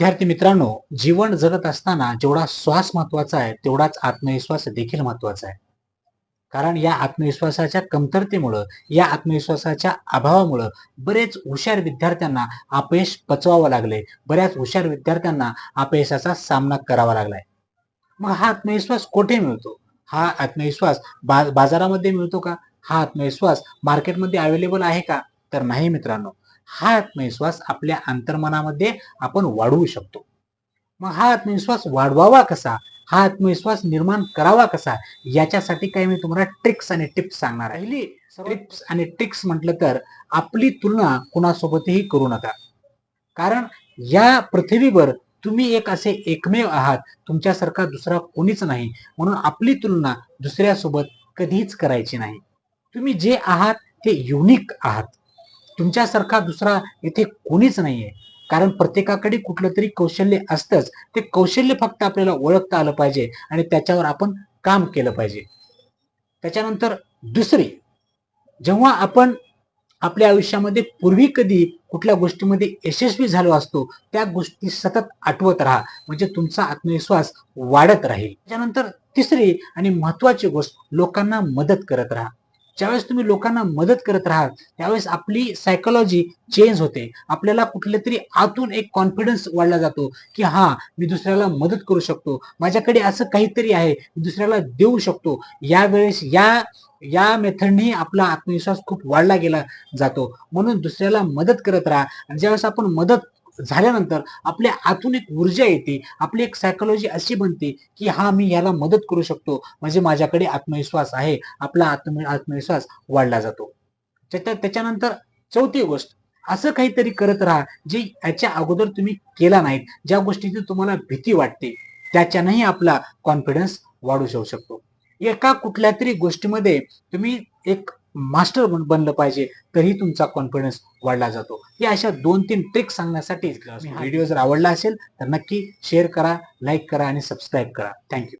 विद्यार्थी मित्रांनो जीवन जगत असताना जेवढा श्वास महत्त्वाचा आहे तेवढाच आत्मविश्वास देखील महत्त्वाचा आहे. कारण या आत्मविश्वासाच्या कमतरतेमुळं या आत्मविश्वासाच्या अभावामुळं बरेच हुशार विद्यार्थ्यांना अपयश पचवावं लागले बऱ्याच हुशार विद्यार्थ्यांना अपयशाचा सामना करावा लागलाय. मग हा आत्मविश्वास कुठे मिळतो? हा आत्मविश्वास बा बाजारामध्ये मिळतो का? हा आत्मविश्वास मार्केटमध्ये अवेलेबल आहे का? तर नाही मित्रांनो. हा आत्मविश्वास आपल्या अंतर्मनामध्ये आपण वाढवू शकतो. मग हा आत्मविश्वास वाढवावा कसा? हा आत्मविश्वास निर्माण करावा कसा? याच्यासाठी काही मी तुम्हाला ट्रिक्स आणि टिप्स सांगणार आहे. पहिली टिप्स आणि ट्रिक्स म्हटलं तर आपली तुलना कुणासोबतही करू नका. कारण या पृथ्वीवर तुम्ही एक असे एकमेव आहात तुमच्यासारखा दुसरा कोणीच नाही. म्हणून आपली तुलना दुसऱ्यासोबत कधीच करायची नाही. तुम्ही जे आहात ते युनिक आहात. तुमच्यासारखा दुसरा इथे कोणीच नाहीये. कारण प्रत्येकाकडे कुठलं तरी कौशल्य असतंच. ते कौशल्य फक्त आपल्याला ओळखता आलं पाहिजे आणि त्याच्यावर आपण काम केलं पाहिजे. त्याच्यानंतर दुसरी जेव्हा आपण आपल्या आयुष्यामध्ये पूर्वी कधी कुठल्या गोष्टीमध्ये यशस्वी झालो असतो त्या गोष्टी सतत आठवत राहा. म्हणजे तुमचा आत्मविश्वास वाढत राहील. त्याच्यानंतर तिसरी आणि महत्वाची गोष्ट लोकांना मदत करत राहा. ज्यावेळेस तुम्ही लोकांना मदत करत राहाल त्यावेळेस आपली सायकोलॉजी चेंज होते. आपल्याला कुठल्या तरी आतून एक कॉन्फिडन्स वाढला जातो की हा मी दुसऱ्याला मदत करू शकतो. माझ्याकडे असं काहीतरी आहे दुसऱ्याला देऊ शकतो. यावेळेस या या मेथडनी आपला आत्मविश्वास खूप वाढला गेला जातो. म्हणून दुसऱ्याला मदत करत राहा. आणि ज्यावेळेस आपण मदत झाल्यानंतर आपल्या आतून एक ऊर्जा येते आपली एक सायकोलॉजी अशी बनते की हा मी याला मदत करू शकतो म्हणजे माझ्याकडे आत्मविश्वास आहे आपला आत्म आत्मविश्वास वाढला जातो. त्याच्या त्याच्यानंतर चौथी गोष्ट असं काहीतरी करत राहा जे याच्या अगोदर तुम्ही केला नाहीत ज्या गोष्टीची तुम्हाला भीती वाटते त्याच्यानंही आपला कॉन्फिडन्स वाढू शकू शकतो. एका कुठल्या तरी गोष्टीमध्ये तुम्ही एक मास्टर बनलं पाहिजे तरी तुमचा कॉन्फिडन्स वाढला जातो. या अशा दोन तीन ट्रिक्स सांगण्यासाठी व्हिडिओ जर आवडला असेल तर नक्की शेअर करा लाईक करा आणि सबस्क्राईब करा. थँक्यू